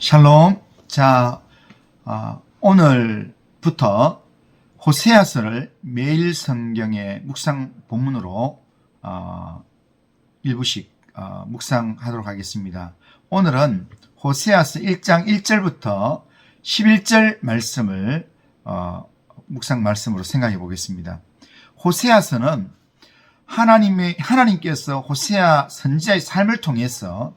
샬롬. 자, 어, 오늘부터 호세아서를 매일 성경의 묵상 본문으로 어, 일부씩 어, 묵상하도록 하겠습니다. 오늘은 호세아서 1장 1절부터 11절 말씀을 어, 묵상 말씀으로 생각해 보겠습니다. 호세아서는 하나님의 하나님께서 호세아 선지자의 삶을 통해서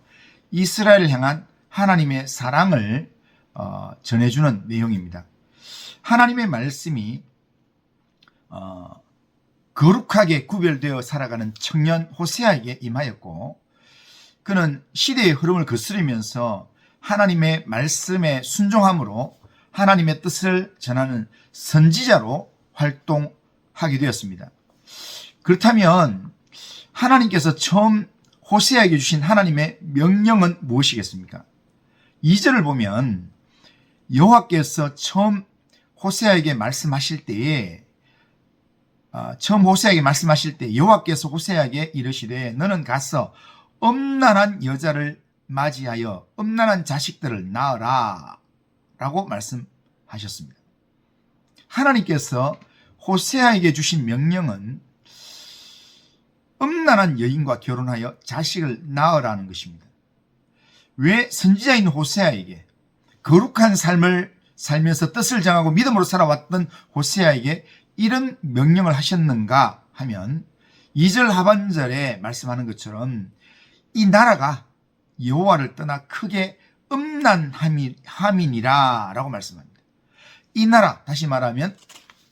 이스라엘을 향한 하나님의 사랑을 어, 전해주는 내용입니다. 하나님의 말씀이 어, 거룩하게 구별되어 살아가는 청년 호세아에게 임하였고 그는 시대의 흐름을 거스르면서 하나님의 말씀에 순종함으로 하나님의 뜻을 전하는 선지자로 활동하게 되었습니다. 그렇다면 하나님께서 처음 호세아에게 주신 하나님의 명령은 무엇이겠습니까? 2절을 보면 여호와께서 처음 호세아에게 말씀하실 때에 아, 처음 호세아에게 말씀하실 때 여호와께서 호세아에게 이르시되 너는 가서 엄난한 여자를 맞이하여 엄난한 자식들을 낳으라 라고 말씀하셨습니다. 하나님께서 호세아에게 주신 명령은 음란한 여인과 결혼하여 자식을 낳으라는 것입니다. 왜 선지자인 호세아에게 거룩한 삶을 살면서 뜻을 정하고 믿음으로 살아왔던 호세아에게 이런 명령을 하셨는가 하면 2절 하반절에 말씀하는 것처럼 이 나라가 여호와를 떠나 크게 음란함이니라 라고 말씀합니다. 이 나라 다시 말하면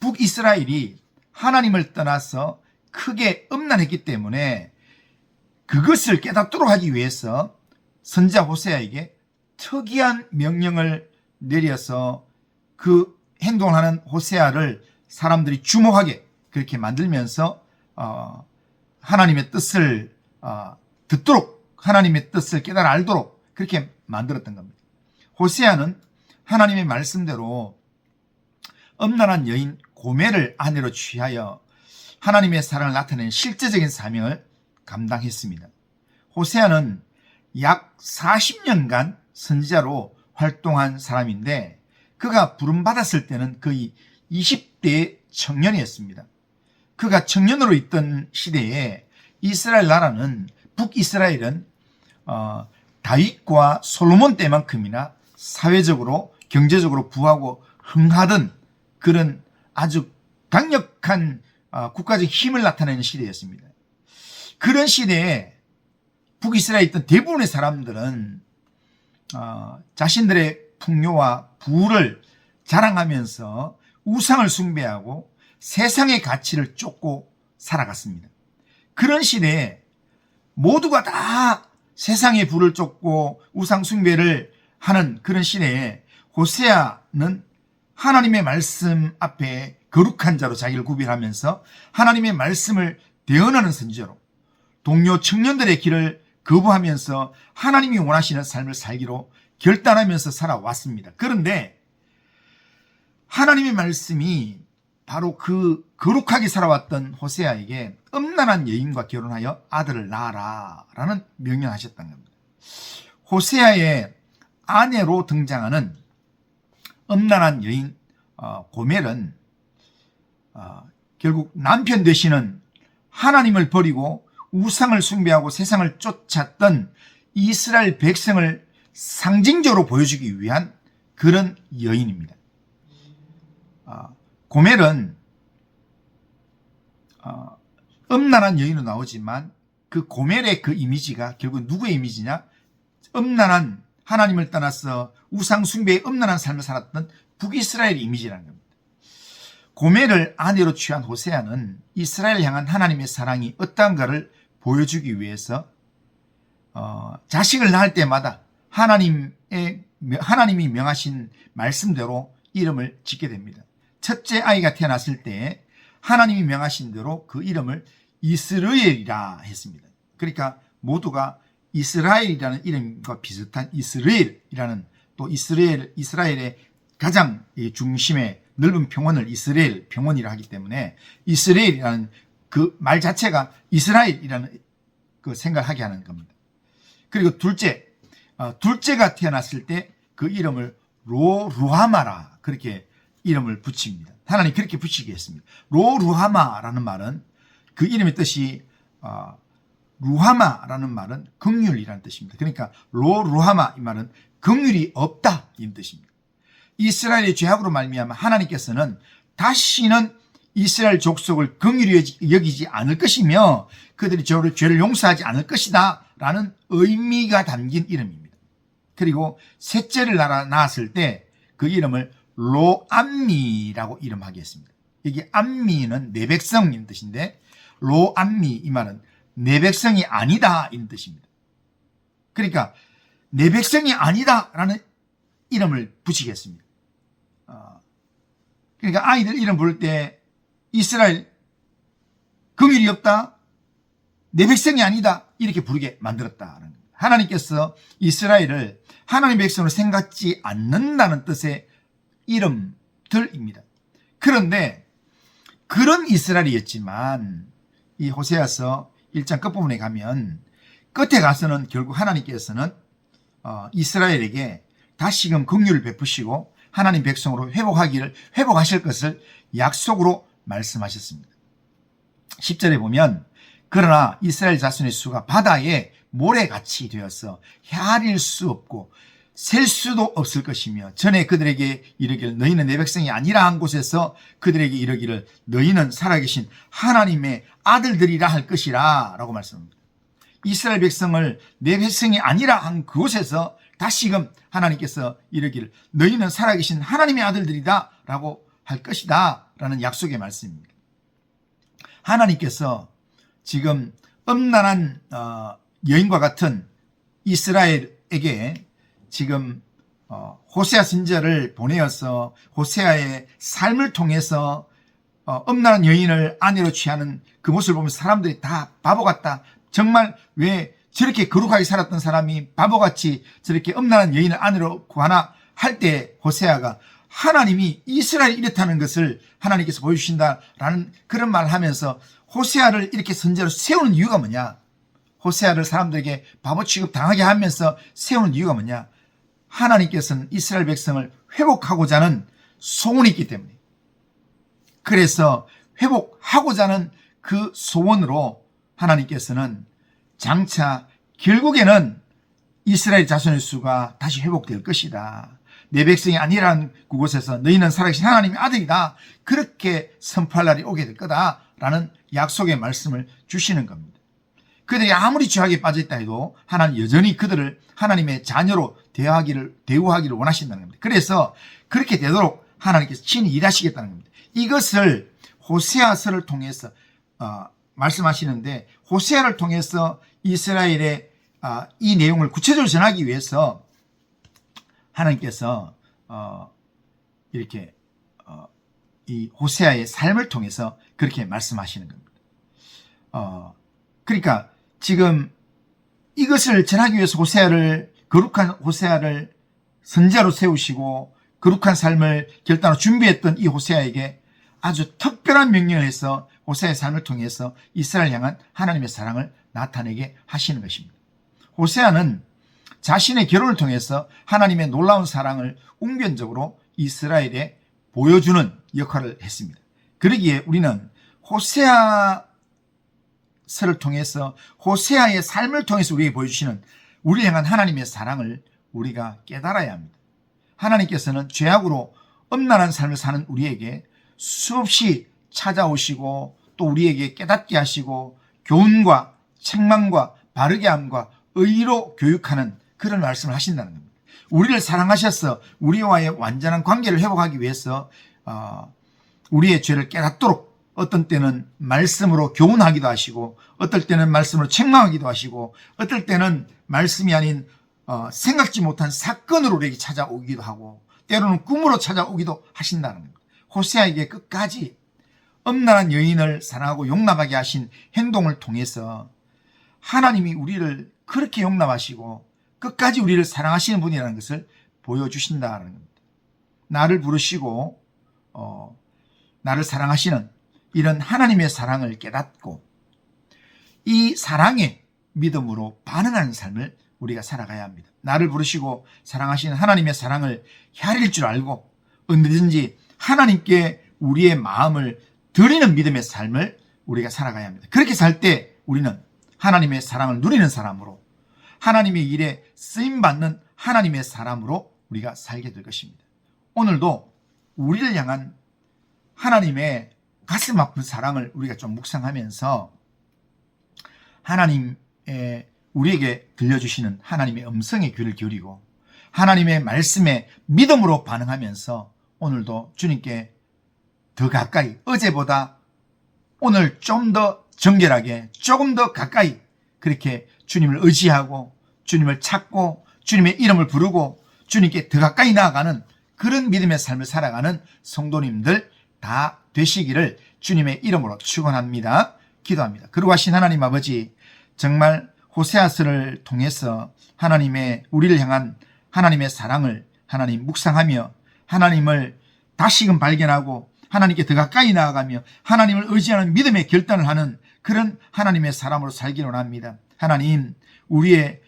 북이스라엘이 하나님을 떠나서 크게 음란했기 때문에 그것을 깨닫도록 하기 위해서 선자 호세아에게 특이한 명령을 내려서 그 행동을 하는 호세아를 사람들이 주목하게 그렇게 만들면서 어, 하나님의 뜻을 어, 듣도록 하나님의 뜻을 깨달아 알도록 그렇게 만들었던 겁니다. 호세아는 하나님의 말씀대로 엄란한 여인 고멜을 아내로 취하여 하나님의 사랑을 나타내는 실제적인 사명을 감당했습니다. 호세아는 약 40년간 선지자로 활동한 사람인데 그가 부름받았을 때는 거의 20대 청년이었습니다. 그가 청년으로 있던 시대에 이스라엘 나라는 북이스라엘은 어, 다윗과 솔로몬 때만큼이나 사회적으로 경제적으로 부하고 흥하던 그런 아주 강력한 어, 국가적 힘을 나타내는 시대였습니다. 그런 시대에 북이스라엘에 있던 대부분의 사람들은 어, 자신들의 풍요와 부를 자랑하면서 우상을 숭배하고 세상의 가치를 쫓고 살아갔습니다. 그런 시대에 모두가 다 세상의 부를 쫓고 우상 숭배를 하는 그런 시대에 호세아는 하나님의 말씀 앞에 거룩한 자로 자기를 구별하면서 하나님의 말씀을 대언하는 선지자로 동료 청년들의 길을 거부하면서 하나님이 원하시는 삶을 살기로 결단하면서 살아왔습니다. 그런데 하나님의 말씀이 바로 그 거룩하게 살아왔던 호세아에게 음란한 여인과 결혼하여 아들을 낳아라 라는 명령하셨던 겁니다. 호세아의 아내로 등장하는 음란한 여인 어, 고멜은 어, 결국 남편 되시는 하나님을 버리고 우상을 숭배하고 세상을 쫓았던 이스라엘 백성을 상징적으로 보여주기 위한 그런 여인입니다. 어, 고멜은 어, 음란한 여인으로 나오지만 그 고멜의 그 이미지가 결국 누구의 이미지냐? 음란한 하나님을 떠나서 우상 숭배의 음란한 삶을 살았던 북이스라엘 이미지라는 겁니다. 고멜을 아내로 취한 호세아는 이스라엘 향한 하나님의 사랑이 어떠한가를 보여주기 위해서 어, 자식을 낳을 때마다 하나님의 하나님이 명하신 말씀대로 이름을 짓게 됩니다. 첫째 아이가 태어났을 때 하나님이 명하신 대로 그 이름을 이스라엘이라 했습니다. 그러니까 모두가 이스라엘이라는 이름과 비슷한 이스라엘이라는 또 이스라엘 이스라엘의 가장 중심의 넓은 평원을 이스라엘 평원이라 하기 때문에 이스라엘이라는 그 말 자체가 이스라엘이라는 그 생각을 하게 하는 겁니다. 그리고 둘째, 어, 둘째가 태어났을 때 그 이름을 로 루하마라 그렇게 이름을 붙입니다. 하나님 그렇게 붙이게 했습니다. 로 루하마라는 말은 그 이름의 뜻이 어, 루하마라는 말은 긍휼이라는 뜻입니다. 그러니까 로 루하마 이 말은 긍휼이 없다 이 뜻입니다. 이스라엘의 죄악으로 말미암아 하나님께서는 다시는 이스라엘 족속을 긍휼히 여기지 않을 것이며 그들이 저를 죄를 용서하지 않을 것이다 라는 의미가 담긴 이름입니다. 그리고 셋째를 낳았을 때 그 이름을 로암미라고 이름하겠습니다. 여기 암미는 내 백성인 뜻인데 로암미 이 말은 내 백성이 아니다 이런 뜻입니다. 그러니까 내 백성이 아니다 라는 이름을 붙이겠습니다. 어, 그러니까 아이들 이름 부를 때 이스라엘 긍휼이 없다, 내 백성이 아니다 이렇게 부르게 만들었다는 겁니다. 하나님께서 이스라엘을 하나님 백성으로 생각지 않는다는 뜻의 이름들입니다. 그런데 그런 이스라엘이었지만 이 호세아서 1장 끝부분에 가면 끝에 가서는 결국 하나님께서는 어, 이스라엘에게 다시금 긍휼을 베푸시고 하나님 백성으로 회복하기를 회복하실 것을 약속으로 말씀하셨습니다. 10절에 보면 그러나 이스라엘 자손의 수가 바다에 모래같이 되어서 헤아릴 수 없고 셀 수도 없을 것이며 전에 그들에게 이르기를 너희는 내 백성이 아니라 한 곳에서 그들에게 이르기를 너희는 살아계신 하나님의 아들들이라 할 것이라 라고 말씀합니다. 이스라엘 백성을 내 백성이 아니라 한 그곳에서 다시금 하나님께서 이르기를 너희는 살아계신 하나님의 아들들이다 라고 할 것이다 라는 약속의 말씀입니다. 하나님께서 지금 음란한 어, 여인과 같은 이스라엘에게 지금 어, 호세아 선지자를 보내어서 호세아의 삶을 통해서 어, 음란한 여인을 아내로 취하는 그 모습을 보면 사람들이 다 바보 같다. 정말 왜 저렇게 거룩하게 살았던 사람이 바보같이 저렇게 음란한 여인을 아내로 구하나 할 때 호세아가 하나님이 이스라엘이 이렇다는 것을 하나님께서 보여주신다라는 그런 말을 하면서 호세아를 이렇게 선제로 세우는 이유가 뭐냐? 호세아를 사람들에게 바보 취급 당하게 하면서 세우는 이유가 뭐냐? 하나님께서는 이스라엘 백성을 회복하고자 하는 소원이 있기 때문에. 그래서 회복하고자 하는 그 소원으로 하나님께서는 장차 결국에는 이스라엘 자손의 수가 다시 회복될 것이다. 내 백성이 아니라는 그곳에서 너희는 살아계신 하나님의 아들이다. 그렇게 선포할 날이 오게 될 거다라는 약속의 말씀을 주시는 겁니다. 그들이 아무리 죄악에 빠져있다 해도 하나님 여전히 그들을 하나님의 자녀로 대하기를, 대우하기를 원하신다는 겁니다. 그래서 그렇게 되도록 하나님께서 친히 일하시겠다는 겁니다. 이것을 호세아서를 통해서 어, 말씀하시는데 호세아를 통해서 이스라엘의 아, 이 내용을 구체적으로 전하기 위해서 하나님께서 어, 이렇게 어, 이 호세아의 삶을 통해서 그렇게 말씀하시는 겁니다. 어, 그러니까 지금 이것을 전하기 위해서 호세아를 거룩한 호세아를 선자로 세우시고 거룩한 삶을 결단으로 준비했던 이 호세아에게 아주 특별한 명령을 해서 호세아의 삶을 통해서 이스라엘 향한 하나님의 사랑을 나타내게 하시는 것입니다. 호세아는 자신의 결혼을 통해서 하나님의 놀라운 사랑을 웅변적으로 이스라엘에 보여주는 역할을 했습니다. 그러기에 우리는 호세아서를 통해서 호세아의 삶을 통해서 우리에게 보여주시는 우리 향한 하나님의 사랑을 우리가 깨달아야 합니다. 하나님께서는 죄악으로 엄란한 삶을 사는 우리에게 수없이 찾아오시고 또 우리에게 깨닫게 하시고 교훈과 책망과 바르게 함과 의로 교육하는 그런 말씀을 하신다는 겁니다. 우리를 사랑하셔서 우리와의 완전한 관계를 회복하기 위해서 어, 우리의 죄를 깨닫도록 어떤 때는 말씀으로 교훈하기도 하시고 어떨 때는 말씀으로 책망하기도 하시고 어떨 때는 말씀이 아닌 어, 생각지 못한 사건으로 우리에게 찾아오기도 하고 때로는 꿈으로 찾아오기도 하신다는 겁니다. 호세아에게 끝까지 엄란한 여인을 사랑하고 용납하게 하신 행동을 통해서 하나님이 우리를 그렇게 용납하시고 끝까지 우리를 사랑하시는 분이라는 것을 보여주신다는 겁니다. 나를 부르시고 어, 나를 사랑하시는 이런 하나님의 사랑을 깨닫고 이 사랑에 믿음으로 반응하는 삶을 우리가 살아가야 합니다. 나를 부르시고 사랑하시는 하나님의 사랑을 헤아릴 줄 알고 언제든지 하나님께 우리의 마음을 드리는 믿음의 삶을 우리가 살아가야 합니다. 그렇게 살 때 우리는 하나님의 사랑을 누리는 사람으로 하나님의 일에 쓰임 받는 하나님의 사람으로 우리가 살게 될 것입니다. 오늘도 우리를 향한 하나님의 가슴 아픈 사랑을 우리가 좀 묵상하면서 하나님의 우리에게 들려주시는 하나님의 음성에 귀를 기울이고 하나님의 말씀에 믿음으로 반응하면서 오늘도 주님께 더 가까이 어제보다 오늘 좀 더 정결하게 조금 더 가까이 그렇게 주님을 의지하고 주님을 찾고 주님의 이름을 부르고 주님께 더 가까이 나아가는 그런 믿음의 삶을 살아가는 성도님들 다 되시기를 주님의 이름으로 축원합니다. 기도합니다. 그러하신 하나님 아버지 정말 호세아스를 통해서 하나님의 우리를 향한 하나님의 사랑을 하나님 묵상하며 하나님을 다시금 발견하고 하나님께 더 가까이 나아가며 하나님을 의지하는 믿음의 결단을 하는 그런 하나님의 사람으로 살기를 원합니다. 하나님 우리의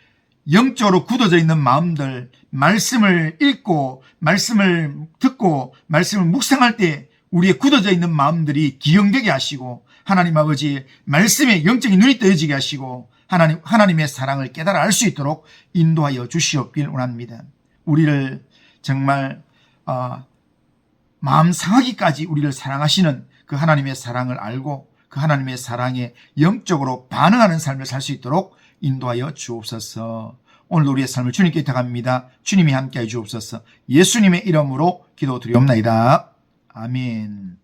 영적으로 굳어져 있는 마음들 말씀을 읽고 말씀을 듣고 말씀을 묵상할 때 우리의 굳어져 있는 마음들이 기영되게 하시고 하나님 아버지 말씀에 영적인 눈이 떠지게 하시고 하나님 하나님의 사랑을 깨달아 알 수 있도록 인도하여 주시옵길 원합니다. 우리를 정말 어, 마음 상하기까지 우리를 사랑하시는 그 하나님의 사랑을 알고 그 하나님의 사랑에 영적으로 반응하는 삶을 살 수 있도록 인도하여 주옵소서. 오늘 우리의 삶을 주님께 부탁합니다. 주님이 함께해 주옵소서. 예수님의 이름으로 기도드리옵나이다. 아멘.